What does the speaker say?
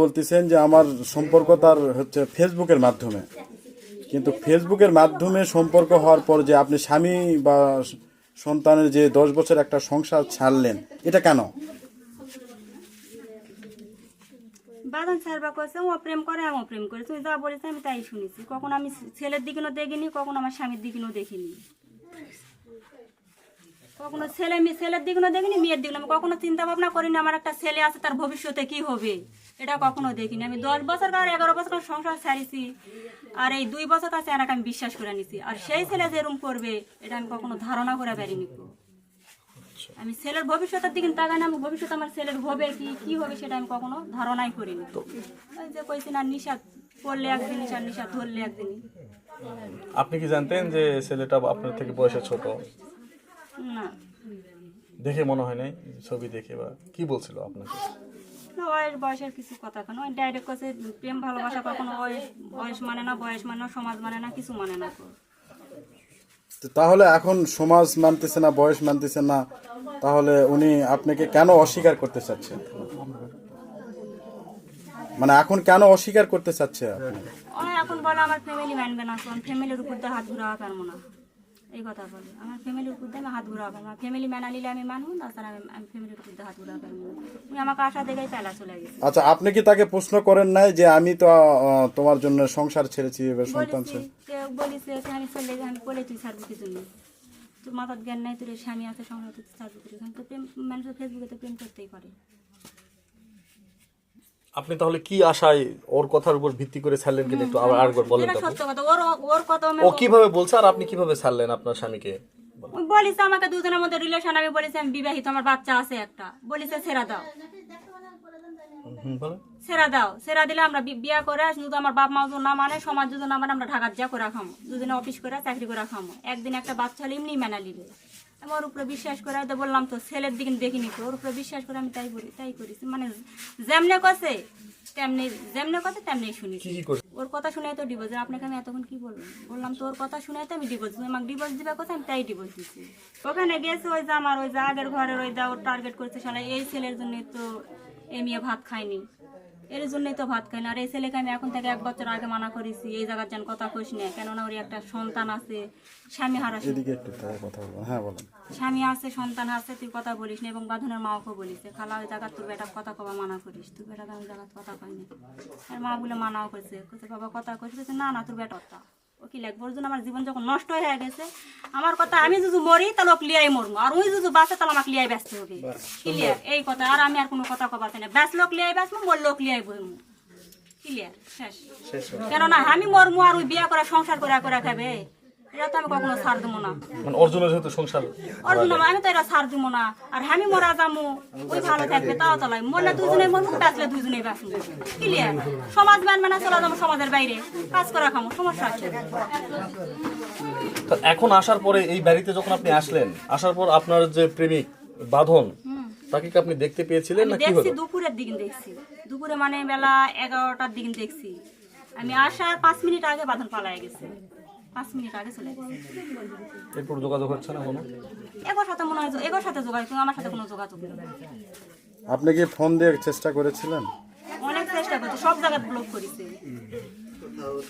বলতেছেন যে আমার সম্পর্ক তার হচ্ছে ফেসবুকের মাধ্যমে। কিন্তু ফেসবুকের মাধ্যমে সম্পর্ক হওয়ার পর যে আপনি স্বামী বা সন্তানের যে দশ বছর একটা সংসার ছাড়লেন, এটা কেন? বাদন ছাড়বা কইছে, ও প্রেম করে, আমিও প্রেম করি। তুমি যা বলেছে আমি তাই শুনেছি। কখন আমি ছেলের দিকেও দেখিনি, কখনো আমার স্বামীর দিকেও দেখিনি। কখনো ছেলে মেয়ে ছেলের দিকেও দেখিনি মেয়ের দিকে আমি কখনো চিন্তা ভাবনা করিনি আমার একটা ছেলে আছে তার ভবিষ্যতে কি হবে? এটা কখনো দেখিনি। আমি দশ বছর আর এগারো বছর করে সংসার ছাড়িছি আর এই দুই বছর কাছে এনাকে আমি বিশ্বাস করে নিছি। আর সেই ছেলে যেরকম করবে এটা আমি কখনো ধারণা করে নিব আমি ছেলের ভবিষ্যতের দিকে তাকাই না আমি ভবিষ্যৎ আমার ছেলের হবে কি কি হবে সেটা আমি কখনো ধারণাই করিনি। যে কইছি না নিশা পড়লে একদিন নিশা নিশা ধরলে একদিন আপনি কি জানতেন যে ছেলেটা আপনার থেকে বয়সে ছোট? না। দেখে মনে হয় নাই ছবি দেখে বা কি বলছিল আপনাকে? না, বয়স বয়সের কিছু কথা কেন? ওই ডাইরেক্ট কাছে প্রেম ভালোবাসা কখনো বয়স বয়স মানে না বয়স মানে না সমাজ মানে না কিছু মানে না তো। তো তাহলে এখন সমাজ মানতেছে না বয়স মানতেছে না তাহলে উনি আপনাকে কেন অস্বীকার করতে চাচ্ছে মানে এখন কেন অস্বীকার করতে চাচ্ছে আপনি? এখন বলে আমার ফ্যামিলি মানবে না ফ্যামিলির উপর দিয়ে হাত ঘুরাওয়া পারব না? এই কথা বলে। আমার ফ্যামিলির উপর আমি হাত ঘুরাওয়া আমার ফ্যামিলি মানা নিলে আমি মানবো তাছাড়া আমি আমি ফ্যামিলির উপর হাত না উনি আমাকে আশা দেখেই পেলা চলে গেছে। আচ্ছা আপনি কি তাকে প্রশ্ন করেন নাই যে আমি তো তোমার জন্য সংসার ছেড়েছি এবার সন্তান বলেছি ছেড়ে বলেছে যে আমি চলে আমি বলে তুই ছাড়বি কি জন্য। তোর মাথার জ্ঞান নাই তোর স্বামী আছে সংসার কি জন্য? তো প্রেম মানুষের ফেসবুকে তো প্রেম করতেই পারে। আপনি তাহলে কি আশায় ওর কথার উপর ভিত্তি করে ছাড়লেন কিনা একটু আবার আরেকবার বলেন এটা সত্য কথা। ওর ওর কথা আমি ও কীভাবে বলছে আর আপনি কীভাবে ছাড়লেন আপনার স্বামীকে? বলিছে আমাকে দুজনের মধ্যে রিলেশন আমি বলেছি আমি বিবাহিত আমার বাচ্চা আছে একটা। বলিছে ছেড়া দাও। ছেড়া দাও ছেড়া দিলে আমরা বিয়া করে শুধু আমার বাপ মা যদি না মানে সমাজ যদি না মানে আমরা ঢাকার যা করে খামো। দুজনে অফিস করে চাকরি করে খামো। একদিন একটা বাচ্চা হলে এমনি মেনা নিবে। আমি ওর উপরে বিশ্বাস করে তো বললাম তো ছেলের দিকে দেখিনি তো ওর উপরে বিশ্বাস করে আমি তাই বলি তাই করেছি। মানে যেমনে কছে তেমনি যেমনে কথা তেমনি করে ওর কথা শুনে তো ডিভোর্স আপনাকে আমি এতক্ষণ কি বললাম? বললাম তো ওর কথা শুনে তো আমি ডিভোর্স আমাকে ডিভোর্স দিবে কথা আমি তাই ডিভোর্স দিচ্ছি ওখানে গেছে ওই যে আমার ওই যে আগের ঘরের ওই যা ওর টার্গেট করছে শালা এই ছেলের জন্য তো এই মেয়ে ভাত খায়নি। এর জন্যই তো ভাত খাই না। আর এই ছেলেকে আমি এখন থেকে এক বছর আগে মানা করেছি এই জায়গার যেন কথা কইস না। কেননা ওর একটা সন্তান আছে স্বামী হারা এদিকে একটু কথা বলব হ্যাঁ বলেন। স্বামী আছে সন্তান আছে তুই কথা বলিস না এবং বাঁধনের মাকে বলিস খালা ওই জায়গার তোর বেটা কথা কবা মানা করিস? তুই বেটা আমি জায়গার কথা কয়নি আর মা বলে মানাও করছে বাবা কথা কইছে। কইছে, না না তোর বেটা কি লাগবে ওর জন্য আমার জীবন যখন নষ্ট হয়ে গেছে আমার কথা আমি যদি মরি তাহলে ওকে লিয়াই মরবো। আর ওই যদি বাঁচে তাহলে আমাকে লিয়াই ব্যস্ত হবে। ক্লিয়ার এই কথা আর আমি আর কোনো কথা কবাতে না ব্যাস লোক লিয়াই বাঁচবো মর লোক লিয়াই বইমু ক্লিয়ার শেষ। কেননা আমি মরমু আর ওই বিয়া করা সংসার করা করা খাবে। এটা তো আমি কখনো ছাড় দেবো না। মানে অর্জুনের যেহেতু সংসার ওর জন্য আমি তো ছাড় দিব না। আর আমি মরা ওই ভালো থাকবে তাও মরলে দুজনে মরবো বাঁচলে দুজনে বাঁচবো। ক্লিয়ার সমাজ মান চলে যাব সমাজের বাইরে। কাজ করা খামো সমস্যা আছে। এখন আসার পরে এই বাড়িতে যখন আপনি আসলেন আসার পর আপনার যে প্রেমিক বাঁধন তাকে কি আপনি দেখতে পেয়েছিলেন না কি দেখছি হলো দুপুরের দিকে দেখছি। দুপুরে মানে বেলা এগারোটার দিকে দেখছি। আমি আসার পাঁচ মিনিট আগে বাঁধন পালায় গেছে। পাঁচ মিনিট আগে চলে গেছে। এরপর যোগাযোগ হচ্ছে না কোনো? এগোর সাথে মনে হয় এগোর সাথে যোগাযোগ কিন্তু আমার সাথে কোনো যোগাযোগ নেই। আপনি কি ফোন দিয়ে চেষ্টা করেছিলেন? অনেক চেষ্টা করছে সব জায়গায় ব্লক করেছে।